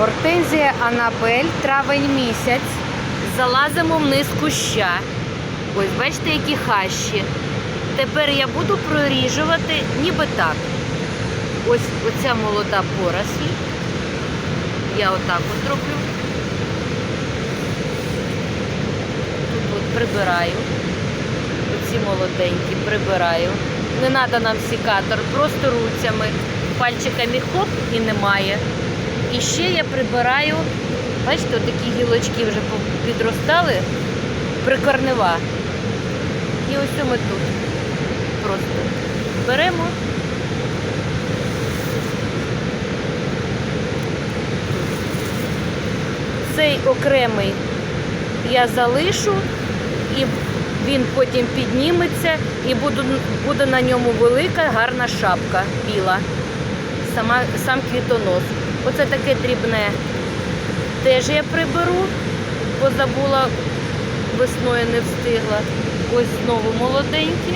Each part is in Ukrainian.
Гортензія Анабель, травень місяць. Залазимо вниз куща. Ось бачите, які хащі. Тепер я буду проріжувати ніби так. Ось оця молода поросль. Я отак от роблю. Тут от прибираю. Оці молоденькі прибираю. Не треба нам сікатор, просто руцями, пальчиками хоп і немає. І ще я прибираю, бачите, такі гілочки вже підростали, прикорнева. І ось ми тут. Просто беремо. Цей окремий я залишу і він потім підніметься і буде, буде на ньому велика гарна шапка біла. Сама, сам квітонос. Оце таке дрібне. Теж я приберу, бо забула весною не встигла. Ось знову молоденькі.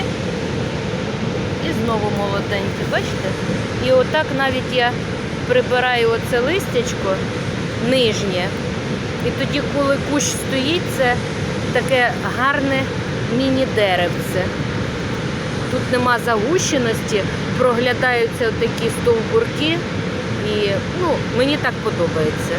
І знову молоденькі, бачите? І отак навіть я прибираю оце листячко нижнє. І тоді, коли кущ стоїть, це таке гарне міні-деревце. Тут нема загущеності, проглядаються такі стовбурки. І ну, мені так подобається.